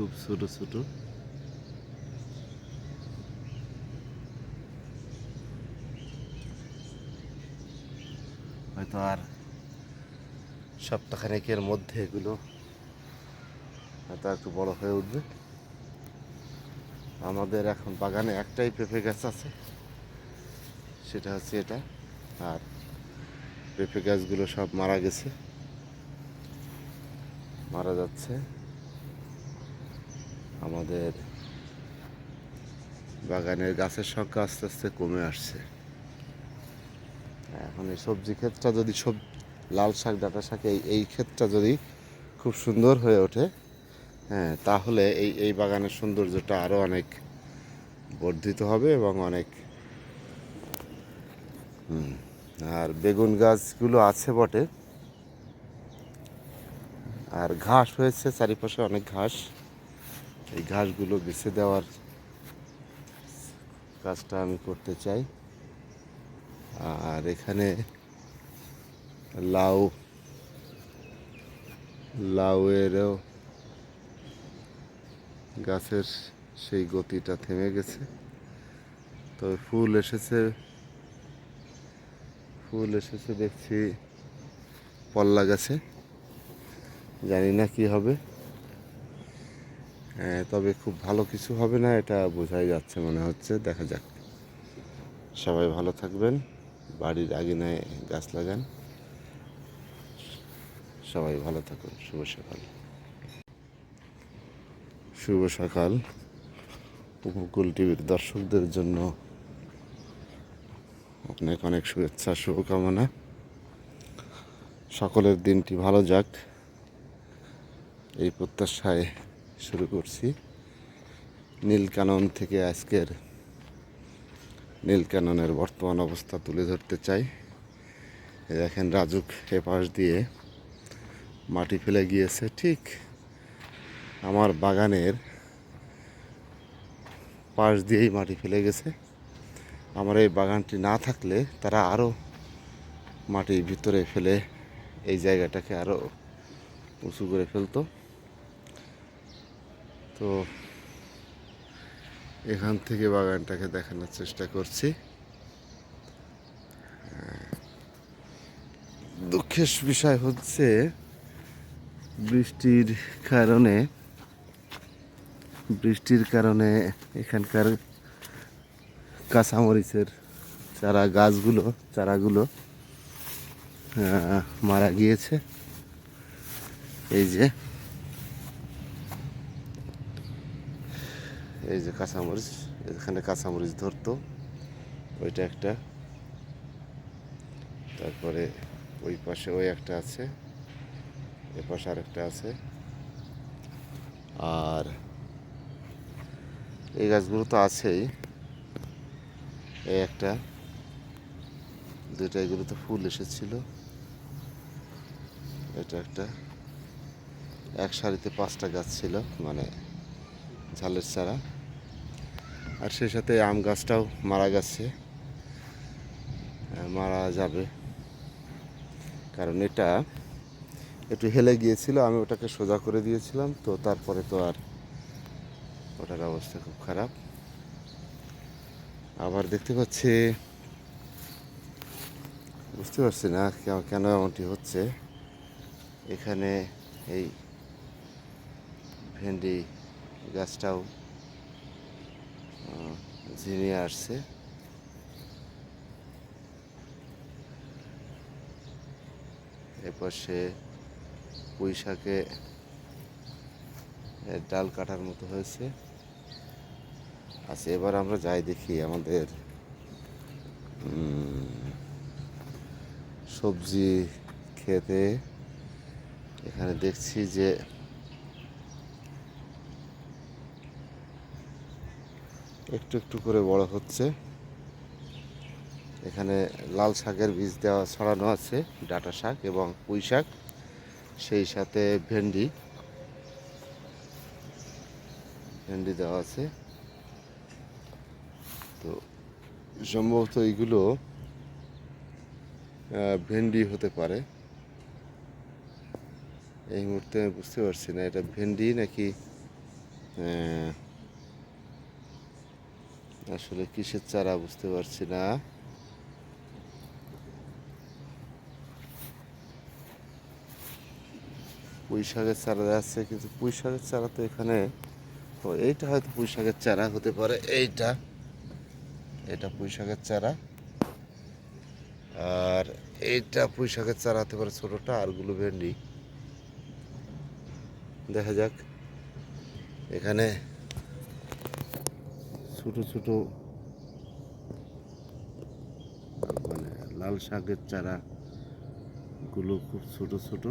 খুব ছোট ছোট। হয়তো আর সপ্তাহখানেকের মধ্যে এগুলো হয়তো একটু বড় হয়ে উঠবে। আমাদের এখন বাগানে একটাই পেঁপে গাছ আছে, সেটা হচ্ছে এটা। আর পেঁপে গাছগুলো সব মারা গেছে, মারা যাচ্ছে। আমাদের বাগানের গাছের সংখ্যা আস্তে আস্তে কমে আসছে। এখন এই সবজি ক্ষেতটা যদি সব লাল শাক, ডাটা শাক, এই এই ক্ষেতটা যদি খুব সুন্দর হয়ে ওঠে হ্যাঁ তাহলে এই এই বাগানের সৌন্দর্যটা আরও অনেক বর্ধিত হবে এবং অনেক আর বেগুন গাছগুলো আছে বটে। আর ঘাস হয়েছে, চারিপাশে অনেক ঘাস। এই ঘাসগুলো বেছে দেওয়ার কাজটা আমি করতে চাই। আর এখানে লাউ, লাউয়েরও গাছের সেই গতিটা থেমে গেছে। তবে ফুল এসেছে ফুল এসেছে দেখছি পল্লা গাছে। জানি না কি হবে। তবে খুব ভালো কিছু হবে না, এটা বোঝাই যাচ্ছে মনে হচ্ছে, দেখা যাক। সবাই ভালো থাকবেন, বাড়ির আঙিনায় গাছ লাগান। সবাই ভালো থাকুন, শুভ সকাল। শুভ সকাল। উপকূল টিভির দর্শকদের জন্য অনেক অনেক শুভেচ্ছা, শুভকামনা। সকলের দিনটি ভালো যাক। এই প্রত্যাশায় শুরু করছি। নীলকানন থেকে আজকের নীলকাননের বর্তমান অবস্থা তুলে ধরতে চাই। দেখেন রাজুক এ পাশ দিয়ে মাটি ফেলে গিয়েছে। ঠিক আমার বাগানের পাশ দিয়েই মাটি ফেলে গেছে। আমার এই বাগানটি না থাকলে তারা আরও মাটির ভিতরে ফেলে এই জায়গাটাকে আরও উঁচু করে ফেলতো। তো এখান থেকে বাগানটাকে দেখানোর চেষ্টা করছি। দুঃখের বিষয় হচ্ছে বৃষ্টির কারণে বৃষ্টির কারণে এখানকার কাঁচামরিচের চারা গাছগুলো, চারাগুলো মারা গিয়েছে। এই যে এই যে কাঁচামরিচ, এখানে কাঁচামরিচ ধরতো, ওইটা একটা। তারপরে ওই পাশে ওই একটা আছে, এ পাশে আরেকটা আছে। আর এই গাছগুলো তো আছেই, এই একটা। দুইটা এগুলো তো ফুল এসেছিল, এটা একটা। এক সারিতে পাঁচটা গাছ ছিল মানে ঝালের চারা। আর সেই সাথে আম গাছটাও মারা গেছে। মারা যাবে। কারণ এটা একটু হেলে গিয়েছিল, আমি ওটাকে সোজা করে দিয়েছিলাম, তো তারপরে তো আর ওটার অবস্থা খুব খারাপ। আবার দেখতে পাচ্ছি, বুঝতে পারছি না কেন- এমনটি হচ্ছে। এখানে এই ভেন্ডি গাছটাও ঝিমিয়ে আসছে। এপাশে পুঁই শাকে এর ডাল কাটার মতো হয়েছে। আচ্ছা এবার আমরা যাই দেখি আমাদের সবজি খেতে। এখানে দেখছি যে একটু একটু করে বড় হচ্ছে। এখানে লাল শাকের বীজ দেওয়া ছড়ানো আছে, ডাটা শাক এবং পুঁই শাক, সেই সাথে ভেন্ডি। ভেন্ডি দেওয়া আছে। তো সম্ভবত এইগুলো ভেন্ডি হতে পারে। এই মুহূর্তে আমি বুঝতে পারছি না, এটা ভেন্ডি নাকি আসলে কিসের চারা বুঝতে পারছি না। পুঁই শাকের চারা আছে, কিন্তু পুঁই শাকের চারা তো এখানে এইটা হয়তো পুঁই শাকের চারা হতে পারে, এইটা, এটা পুঁই শাকের চারা। আর এইটা পুঁই শাকের চারা হতে পারে ছোটোটা আরগুলো ভেন্ডি। দেখা যাক, এখানে ছোট ছোট মানে লাল শাকের চারা গুলো খুব ছোট ছোট।